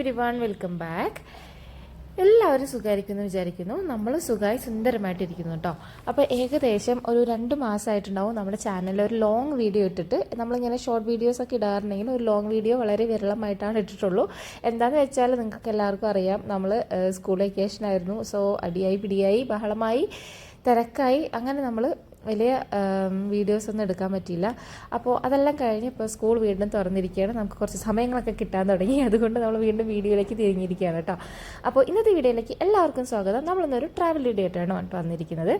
Every one welcome back എല്ലാവരും സുഖമായിരിക്കുന്നു വിചാരിക്കുന്നു. നമ്മൾ സുഖമായി സുന്ദരമായിട്ടിരിക്കുന്നു കേട്ടോ. അപ്പോൾ ഏകദേശം ഒരു രണ്ട് മാസമായിട്ടുണ്ടാവും നമ്മുടെ ചാനലിൽ ഒരു ലോങ് വീഡിയോ ഇട്ടിട്ട്. നമ്മളിങ്ങനെ ഷോർട്ട് വീഡിയോസ് ഒക്കെ ഇടാറുണ്ടെങ്കിൽ ഒരു ലോങ് വീഡിയോ വളരെ വിരളമായിട്ടാണ് ഇട്ടിട്ടുള്ളൂ. എന്താണെന്ന് വെച്ചാൽ നിങ്ങൾക്ക് എല്ലാവർക്കും അറിയാം. നമ്മൾ സ്കൂൾ വെക്കേഷൻ ആയിരുന്നു. സോ അടിയായി പിടിയായി ബഹളമായി തിരക്കായി. അങ്ങനെ നമ്മൾ വലിയ വീഡിയോസ് ഒന്നും എടുക്കാൻ പറ്റിയില്ല. അപ്പോൾ അതെല്ലാം കഴിഞ്ഞ് ഇപ്പോൾ സ്കൂൾ വീണ്ടും തുറന്നിരിക്കുകയാണ്. നമുക്ക് കുറച്ച് സമയങ്ങളൊക്കെ കിട്ടാൻ തുടങ്ങി. അതുകൊണ്ട് നമ്മൾ വീണ്ടും വീഡിയോയിലേക്ക് തിരിഞ്ഞിരിക്കുകയാണ് കേട്ടോ. അപ്പോൾ ഇന്നത്തെ വീഡിയോയിലേക്ക് എല്ലാവർക്കും സ്വാഗതം. നമ്മളിന്നൊരു ട്രാവൽ വീഡിയോ ആയിട്ടാണ് വന്നിരിക്കുന്നത്.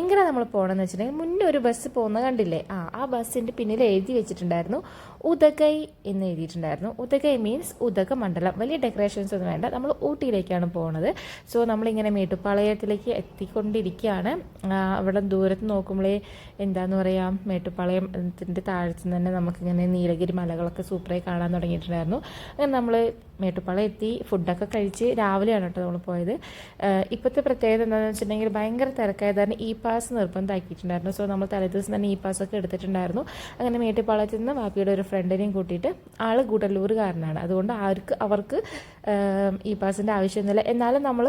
എങ്ങനെ നമ്മൾ പോകണമെന്ന് വെച്ചിട്ടുണ്ടെങ്കിൽ മുന്നേ ഒരു ബസ് പോകുന്ന കണ്ടില്ലേ? ആ ആ ബസ്സിന്റെ പിന്നിൽ എഴുതി വെച്ചിട്ടുണ്ടായിരുന്നു. ഉദകൈ എന്ന് എഴുതിയിട്ടുണ്ടായിരുന്നു. ഉദകൈ മീൻസ് ഉദക മണ്ഡലം. വലിയ ഡെക്കറേഷൻസ് ഒന്നും വേണ്ട. നമ്മൾ ഊട്ടിയിലേക്കാണ് പോകുന്നത് സോ നമ്മളിങ്ങനെ മേട്ടുപ്പാളയത്തിലേക്ക് എത്തിക്കൊണ്ടിരിക്കുകയാണ്. അവിടെ ദൂരത്ത് നോക്കുമ്പോഴേ എന്താന്ന് പറയുക മേട്ടുപ്പാളയത്തിന്റെ താഴത്ത് തന്നെ നമുക്കിങ്ങനെ നീലഗിരി മലകളൊക്കെ സൂപ്പറായി കാണാൻ തുടങ്ങിയിട്ടുണ്ടായിരുന്നു. അങ്ങനെ നമ്മൾ മേട്ടുപ്പാളയം എത്തി ഫുഡൊക്കെ കഴിച്ച് രാവിലെയാണ് കേട്ടോ നമ്മൾ പോയത്. ഇപ്പോഴത്തെ പ്രത്യേകത എന്താണെന്ന് വെച്ചിട്ടുണ്ടെങ്കിൽ ഭയങ്കര തിരക്കായത് കാരണം ഇ പാസ് നിർബന്ധമാക്കിയിട്ടുണ്ടായിരുന്നു സോ നമ്മൾ തലേദിവസം തന്നെ ഇ പാസ്സൊക്കെ എടുത്തിട്ടുണ്ടായിരുന്നു. അങ്ങനെ മേട്ടുപ്പാളയത്തിൽ നിന്ന് വാപ്പിയുടെ ഒരു ഫ്രണ്ടിനെയും കൂട്ടിയിട്ട് ആൾ ഗൂഡല്ലൂരുകാരനാണ്. അതുകൊണ്ട് ആർക്ക് അവർക്ക് ഇ പാസിന്റെ ആവശ്യമൊന്നുമില്ല. എന്നാലും നമ്മൾ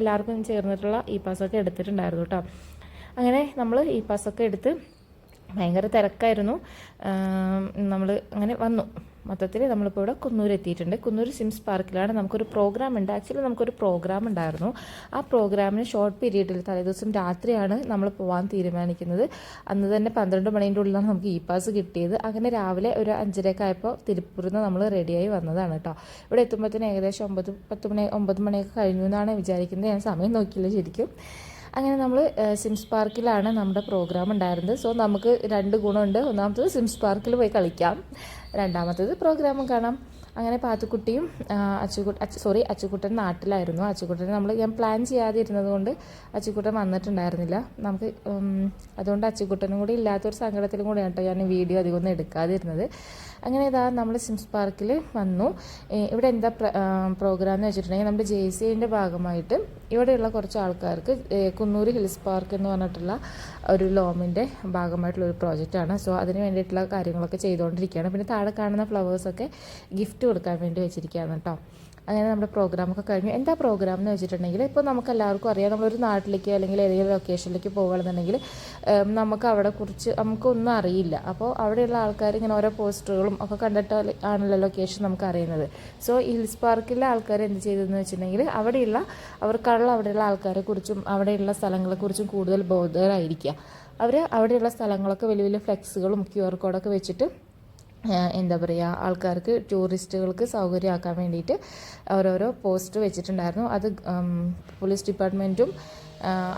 എല്ലാവർക്കും ചേർന്നിട്ടുള്ള ഇ പാസ്സൊക്കെ എടുത്തിട്ടുണ്ടായിരുന്നു കേട്ടോ. അങ്ങനെ നമ്മൾ ഈ പാസ്സൊക്കെ എടുത്ത് ഭയങ്കര തിരക്കായിരുന്നു. നമ്മൾ അങ്ങനെ വന്നു. മൊത്തത്തിൽ നമ്മളിപ്പോൾ ഇവിടെ കുന്നൂർ എത്തിയിട്ടുണ്ട് കുന്നൂർ സിംസ് പാർക്കിലാണ് നമുക്കൊരു പ്രോഗ്രാം ഉണ്ട്. ആക്ച്വലി നമുക്കൊരു പ്രോഗ്രാം ഉണ്ടായിരുന്നു. ആ പ്രോഗ്രാമിന് ഷോർട്ട് പീരീഡിൽ തലേദിവസം രാത്രിയാണ് നമ്മൾ പോകാൻ തീരുമാനിക്കുന്നത്. അന്ന് തന്നെ പന്ത്രണ്ട് മണീന്റെ ഉള്ളിലാണ് നമുക്ക് ഇ പാസ് കിട്ടിയത്. അങ്ങനെ രാവിലെ ഒരു അഞ്ചരയൊക്കെ ആയപ്പോൾ തിരുപ്പൂരിൽ നിന്ന് നമ്മൾ റെഡിയായി വന്നതാണ് കേട്ടോ ഇവിടെ എത്തുമ്പോഴത്തേന് ഏകദേശം ഒമ്പത് പത്ത് മണി ഒമ്പത് മണിയൊക്കെ കഴിഞ്ഞു എന്നാണ് വിചാരിക്കുന്നത്. ഞാൻ സമയം നോക്കിയില്ല ശരിക്കും. അങ്ങനെ നമ്മൾ സിംസ് പാർക്കിലാണ് നമ്മുടെ പ്രോഗ്രാം ഉണ്ടായിരുന്നത്. സോ നമുക്ക് രണ്ട് ഗുണമുണ്ട്. ഒന്നാമത്തത് സിംസ് പാർക്കിൽ പോയി കളിക്കാം. രണ്ടാമത്തത് പ്രോഗ്രാമും കാണാം. അങ്ങനെ പാത്തുക്കുട്ടിയും അച്ചുകുട്ട അച്ചു സോറി അച്ചുകുട്ടൻ നാട്ടിലായിരുന്നു. അച്ചുകുട്ടൻ നമ്മൾ ഞാൻ പ്ലാൻ ചെയ്യാതെ ഇരുന്നത് കൊണ്ട് അച്ചുകുട്ടൻ വന്നിട്ടുണ്ടായിരുന്നില്ല. നമുക്ക് അതുകൊണ്ട് അച്ചുകുട്ടനും കൂടി ഇല്ലാത്തൊരു സങ്കടത്തിലും കൂടെ കേട്ടോ ഞാൻ വീഡിയോ അധികം ഒന്നും എടുക്കാതിരുന്നത്. അങ്ങനെ ഇതാ നമ്മൾ സിംസ് പാർക്കിൽ വന്നു. ഇവിടെ എന്താ പ്രോഗ്രാം എന്ന് വെച്ചിട്ടുണ്ടെങ്കിൽ നമ്മുടെ ജെ സി ഭാഗമായിട്ട് ഇവിടെയുള്ള കുറച്ച് ആൾക്കാർക്ക് കുന്നൂർ ഹിൽസ് പാർക്ക് എന്ന് പറഞ്ഞിട്ടുള്ള ഒരു ലോമിന്റെ ഭാഗമായിട്ടുള്ള ഒരു പ്രോജക്റ്റാണ് സോ അതിന് വേണ്ടിയിട്ടുള്ള കാര്യങ്ങളൊക്കെ ചെയ്തുകൊണ്ടിരിക്കുകയാണ്. പിന്നെ താഴെ കാണുന്ന ഫ്ലവേഴ്സൊക്കെ ഗിഫ്റ്റ് കൊടുക്കാൻ വേണ്ടി വെച്ചിരിക്കുകയാണ് കേട്ടോ അങ്ങനെ നമ്മുടെ പ്രോഗ്രാമൊക്കെ കഴിഞ്ഞു. എന്താ പ്രോഗ്രാം എന്ന് വെച്ചിട്ടുണ്ടെങ്കിൽ ഇപ്പോൾ നമുക്ക് എല്ലാവർക്കും അറിയാം. നമ്മളൊരു നാട്ടിലേക്ക് അല്ലെങ്കിൽ ഏതെങ്കിലും ലൊക്കേഷനിലേക്ക് പോകുകയാണെന്നുണ്ടെങ്കിൽ നമുക്ക് അവിടെ കുറിച്ച് നമുക്കൊന്നും അറിയില്ല. അപ്പോൾ അവിടെയുള്ള ആൾക്കാർ ഇങ്ങനെ ഓരോ പോസ്റ്ററുകളും ഒക്കെ കണ്ടിട്ട് ആണല്ലോ ലൊക്കേഷൻ നമുക്ക് അറിയുന്നത്. സോ ഹിൽസ് പാർക്കിലെ ആൾക്കാർ എന്ത് ചെയ്തതെന്ന് വെച്ചിട്ടുണ്ടെങ്കിൽ അവിടെയുള്ള അവർക്കുള്ള അവിടെയുള്ള ആൾക്കാരെ കുറിച്ചും അവിടെയുള്ള സ്ഥലങ്ങളെക്കുറിച്ചും കൂടുതൽ ബോധരായിരിക്കുക. അവർ അവിടെയുള്ള സ്ഥലങ്ങളൊക്കെ വലിയ വലിയ ഫ്ലെക്സുകളും ക്യു ആർ കോഡൊക്കെ വെച്ചിട്ട് എന്താ പറയുക ആൾക്കാർക്ക് ടൂറിസ്റ്റുകൾക്ക് സൗകര്യമാക്കാൻ വേണ്ടിയിട്ട് ഓരോരോ പോസ്റ്റ് വെച്ചിട്ടുണ്ടായിരുന്നു. അത് പോലീസ് ഡിപ്പാർട്ട്മെന്റും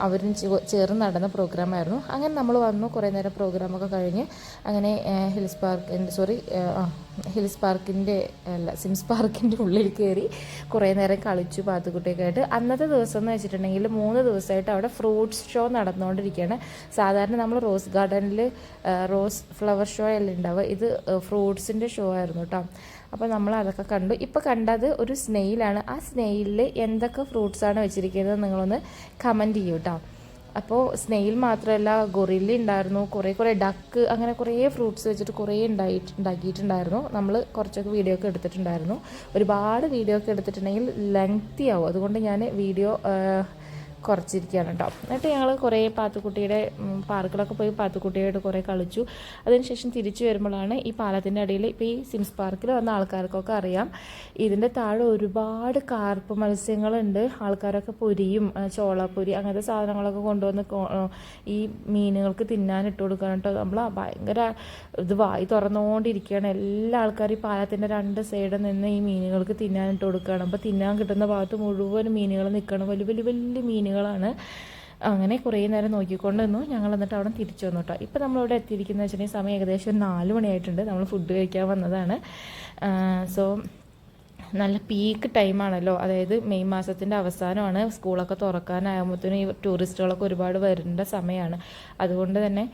അവരും ചേർന്ന് നടന്ന പ്രോഗ്രാമായിരുന്നു. അങ്ങനെ നമ്മൾ വന്നു കുറേ നേരം പ്രോഗ്രാമൊക്കെ കഴിഞ്ഞ് അങ്ങനെ ഹിൽസ് പാർക്ക് സോറി ഹിൽസ് പാർക്കിന്റെ അല്ല സിംസ് പാർക്കിന്റെ ഉള്ളിൽ കയറി കുറേ നേരം കളിച്ചു പാത്തുകുട്ടിയൊക്കെ ആയിട്ട്. അന്നത്തെ ദിവസം എന്ന് വെച്ചിട്ടുണ്ടെങ്കിൽ മൂന്ന് ദിവസമായിട്ട് അവിടെ ഫ്രൂട്ട്സ് ഷോ നടന്നുകൊണ്ടിരിക്കുകയാണ്. സാധാരണ നമ്മൾ റോസ് ഗാർഡനിൽ റോസ് ഫ്ലവർ ഷോ എല്ലാം ഉണ്ടാവുക? ഇത് ഫ്രൂട്ട്സിന്റെ ഷോ ആയിരുന്നു കേട്ടോ. അപ്പോൾ നമ്മൾ അതൊക്കെ കണ്ടു. ഇപ്പോൾ കണ്ടത് ഒരു സ്നെയിലാണ് ആ സ്നെയിലിൽ എന്തൊക്കെ ഫ്രൂട്ട്സാണ് വെച്ചിരിക്കുന്നത് നിങ്ങളൊന്ന് കമന്റ് ചെയ്യൂ കേട്ടോ. അപ്പോൾ സ്നെയിൽ മാത്രമല്ല ഗൊറില്ല ഉണ്ടായിരുന്നു കുറേ കുറേ ഡക്ക് അങ്ങനെ കുറേ ഫ്രൂട്ട്സ് വെച്ചിട്ട് കുറേ ഉണ്ടായി ഉണ്ടാക്കിയിട്ടുണ്ടായിരുന്നു. നമ്മൾ കുറച്ചൊക്കെ വീഡിയോ ഒക്കെ എടുത്തിട്ടുണ്ടായിരുന്നു. ഒരുപാട് വീഡിയോ ഒക്കെ എടുത്തിട്ടുണ്ടെങ്കിൽ ലെങ്തി ആവും. അതുകൊണ്ട് ഞാൻ വീഡിയോ കുറച്ചിരിക്കുകയാണ് കേട്ടോ. എന്നിട്ട് ഞങ്ങൾ കുറേ പാത്തുക്കുട്ടിയുടെ പാർക്കിലൊക്കെ പോയി പാത്തുക്കുട്ടിയായിട്ട് കുറേ കളിച്ചു. അതിനുശേഷം തിരിച്ചു വരുമ്പോഴാണ് ഈ പാലത്തിന്റെ അടിയിൽ ഇപ്പോൾ ഈ സിംസ് പാർക്കിൽ വന്ന ആൾക്കാർക്കൊക്കെ അറിയാം. ഇതിന്റെ താഴെ ഒരുപാട് കാർപ്പ് മത്സ്യങ്ങളുണ്ട്. ആൾക്കാരൊക്കെ പൊരിയും ചോളപ്പൊരി അങ്ങനത്തെ സാധനങ്ങളൊക്കെ കൊണ്ടുവന്ന് ഈ മീനുകൾക്ക് തിന്നാൻ ഇട്ട് കൊടുക്കണം കേട്ടോ. നമ്മൾ ഭയങ്കര ഇത് വായി തുറന്നുകൊണ്ടിരിക്കുകയാണ് എല്ലാ ആൾക്കാരും ഈ പാലത്തിന്റെ രണ്ട് സൈഡിൽ നിന്ന് ഈ മീനുകൾക്ക് തിന്നാൻ ഇട്ട് കൊടുക്കുകയാണ്. അപ്പോൾ തിന്നാൻ കിട്ടുന്ന ഭാഗത്ത് മുഴുവൻ മീനുകൾ നിൽക്കണം വലിയ വലിയ വലിയ മീനുകളാണ് അങ്ങനെ കുറേ നേരം നോക്കിക്കൊണ്ട് നിന്നു ഞങ്ങൾ എന്നിട്ട് അവിടെ തിരിച്ചു വന്നു കേട്ടോ. ഇപ്പം നമ്മളിവിടെ എത്തിയിരിക്കുന്നത് വെച്ചിട്ടുണ്ടെങ്കിൽ സമയം ഏകദേശം നാല് മണിയായിട്ടുണ്ട്. നമ്മൾ ഫുഡ് കഴിക്കാൻ വന്നതാണ്. സോ നല്ല പീക്ക് ടൈമാണല്ലോ അതായത് മെയ് മാസത്തിന്റെ അവസാനമാണ്. സ്കൂളൊക്കെ തുറക്കാനാകുമ്പോഴത്തേനും ഈ ടൂറിസ്റ്റുകളൊക്കെ ഒരുപാട് വരേണ്ട സമയമാണ്. അതുകൊണ്ട് തന്നെ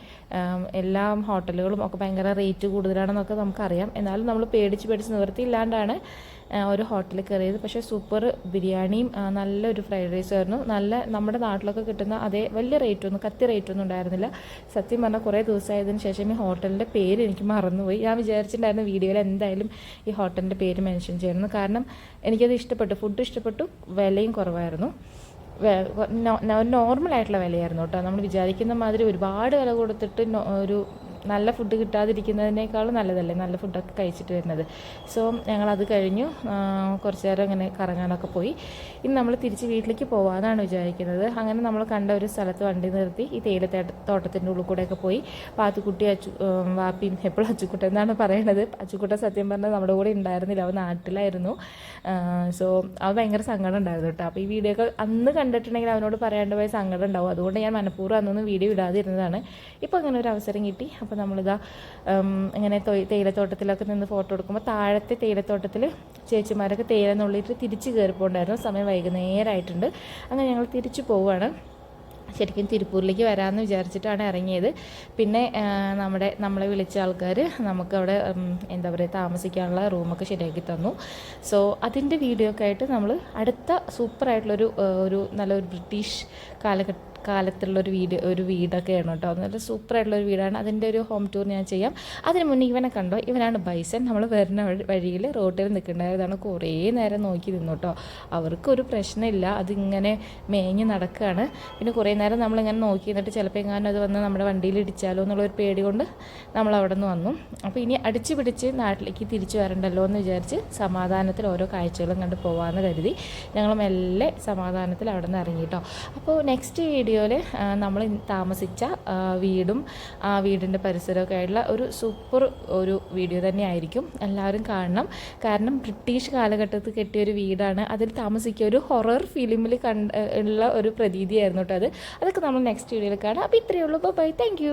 എല്ലാ ഹോട്ടലുകളും ഒക്കെ ഭയങ്കര റേറ്റ് കൂടുതലാണെന്നൊക്കെ നമുക്കറിയാം. എന്നാലും നമ്മൾ പേടിച്ച് പേടിച്ച് നിവൃത്തിയില്ലാണ്ടാണ് ആ, ഒരു ഹോട്ടലിൽ കയറിയത്. പക്ഷേ സൂപ്പർ ബിരിയാണിയും നല്ലൊരു ഫ്രൈഡ് റൈസ് ആയിരുന്നു. നല്ല നമ്മുടെ നാട്ടിലൊക്കെ കിട്ടുന്ന അതേ വലിയ റേറ്റ് ഒന്നും കത്തി റേറ്റ് ഒന്നും ഉണ്ടായിരുന്നില്ല. സത്യം പറഞ്ഞാൽ കുറേ ദിവസമായതിനു ശേഷം ഈ ഹോട്ടലിന്റെ പേര് എനിക്ക് മറന്നുപോയി. ഞാൻ വിചാരിച്ചിട്ടുണ്ടായിരുന്നു വീഡിയോയിൽ എന്തായാലും ഈ ഹോട്ടലിന്റെ പേര് മെൻഷൻ ചെയ്യണമെന്ന് കാരണം എനിക്കത് ഇഷ്ടപ്പെട്ടു. ഫുഡ് ഇഷ്ടപ്പെട്ടു. വിലയും കുറവായിരുന്നു. നോർമൽ ആയിട്ടുള്ള വിലയായിരുന്നു കേട്ടോ. നമ്മൾ വിചാരിക്കുന്ന മാതിരി ഒരുപാട് വില കൊടുത്തിട്ട് ഒരു നല്ല ഫുഡ് കിട്ടാതിരിക്കുന്നതിനേക്കാളും നല്ലതല്ലേ നല്ല ഫുഡൊക്കെ കഴിച്ചിട്ട് വരുന്നത്. സോ ഞങ്ങളത് കഴിഞ്ഞു. കുറച്ച് നേരം ഇങ്ങനെ കറങ്ങാനൊക്കെ പോയി. ഇനി നമ്മൾ തിരിച്ച് വീട്ടിലേക്ക് പോകാമെന്നാണ് വിചാരിക്കുന്നത്. അങ്ങനെ നമ്മൾ കണ്ട ഒരു സ്ഥലത്ത് വണ്ടി നിർത്തി ഈ തേയില തോട്ടത്തിന്റെ ഉള്ളിൽ കൂടെയൊക്കെ പോയി. പാത്തുക്കുട്ടി അച്ചു വാപ്പിയും എപ്പോഴും അച്ചുക്കുട്ട എന്നാണ് പറയുന്നത് അച്ചുക്കുട്ട സത്യം പറഞ്ഞാൽ നമ്മുടെ കൂടെ ഉണ്ടായിരുന്നില്ല. അവൻ നാട്ടിലായിരുന്നു. സോ അവൻ ഭയങ്കര സങ്കടം ഉണ്ടായിരുന്നു കേട്ടോ. അപ്പോൾ ഈ വീഡിയോ അന്ന് കണ്ടിട്ടുണ്ടെങ്കിൽ അവനോട് പറയാണ്ട് പോയ സങ്കടം ഉണ്ടാവും. അതുകൊണ്ട് ഞാൻ മനഃപൂർവം അന്നൊന്നും വീഡിയോ ഇടാതിരുന്നതാണ്. ഇപ്പോൾ അങ്ങനെ ഒരു അവസരം കിട്ടി. നമ്മളിതാ ഉം, ഇങ്ങനെ തേയിലത്തോട്ടത്തിലൊക്കെ നിന്ന് ഫോട്ടോ എടുക്കുമ്പോൾ താഴത്തെ തേയിലത്തോട്ടത്തിൽ ചേച്ചിമാരൊക്കെ തേയില നുള്ളിയിട്ട് തിരിച്ച് കയറിപ്പോണ്ടായിരുന്നു സമയം വൈകുന്നേരമായിട്ടുണ്ട് അങ്ങനെ ഞങ്ങൾ തിരിച്ചു പോവുകയാണ് ശരിക്കും തിരുപ്പൂരിലേക്ക് വരാമെന്ന് വിചാരിച്ചിട്ടാണ് ഇറങ്ങിയത്. പിന്നെ നമ്മുടെ നമ്മളെ വിളിച്ച ആൾക്കാർ നമുക്കവിടെ എന്താ പറയുക താമസിക്കാനുള്ള റൂമൊക്കെ ശരിയാക്കി തന്നു. സോ അതിന്റെ വീഡിയോ ഒക്കെ ആയിട്ട് നമ്മൾ അടുത്ത സൂപ്പറായിട്ടുള്ളൊരു ഒരു നല്ലൊരു ബ്രിട്ടീഷ് കാലഘട്ട കാലത്തുള്ളൊരു വീട് ഒരു വീടൊക്കെയാണ് കേട്ടോ. നല്ല സൂപ്പറായിട്ടുള്ളൊരു വീടാണ്. അതിന്റെ ഒരു ഹോം ടൂർ ഞാൻ ചെയ്യാം. അതിന് മുന്നേ ഇവനെ കണ്ടോ? ഇവനാണ് ബൈസൻ നമ്മൾ വരുന്ന വഴി- വഴിയിൽ റോട്ടിൽ നിൽക്കേണ്ടതാണ് കുറേ നേരം നോക്കി നിന്നു കേട്ടോ. അവർക്കൊരു പ്രശ്നമില്ല. അതിങ്ങനെ മേഞ്ഞ് നടക്കുകയാണ് പിന്നെ കുറേ നേരം നമ്മളിങ്ങനെ നോക്കി നിന്നിട്ട് ചിലപ്പോൾ എങ്ങാനും അത് വന്ന് നമ്മുടെ വണ്ടിയിൽ ഇടിച്ചാലോ എന്നുള്ള ഒരു പേടി കൊണ്ട് നമ്മൾ അവിടെ നിന്ന് വന്നു. അപ്പോൾ ഇനി അടിച്ച് പിടിച്ച് നാട്ടിലേക്ക് തിരിച്ചു വരണ്ടല്ലോ എന്ന് വിചാരിച്ച് സമാധാനത്തിൽ ഓരോ കാഴ്ചകളും കണ്ട് പോകാമെന്ന് കരുതി ഞങ്ങൾ മെല്ലെ സമാധാനത്തിൽ അവിടെ നിന്ന് ഇറങ്ങി കേട്ടോ. അപ്പോൾ നെക്സ്റ്റ് വീഡിയോയിൽ നമ്മൾ താമസിച്ച വീടും ആ വീടിന്റെ പരിസരമൊക്കെ ആയിട്ടുള്ള ഒരു സൂപ്പർ ഒരു വീഡിയോ തന്നെയായിരിക്കും എല്ലാവരും കാണണം. കാരണം ബ്രിട്ടീഷ് കാലഘട്ടത്തിൽ കെട്ടിയ ഒരു വീടാണ്. അതിൽ താമസിക്കുക ഒരു ഹൊറർ ഫിലിമിൽ കണ്ട ഉള്ള ഒരു പ്രതീതിയായിരുന്നു കേട്ടോ അത്. അതൊക്കെ നമ്മൾ നെക്സ്റ്റ് വീഡിയോയിൽ കാണാം. അപ്പോൾ ഇത്രയേ ഉള്ളൂ. Bye thank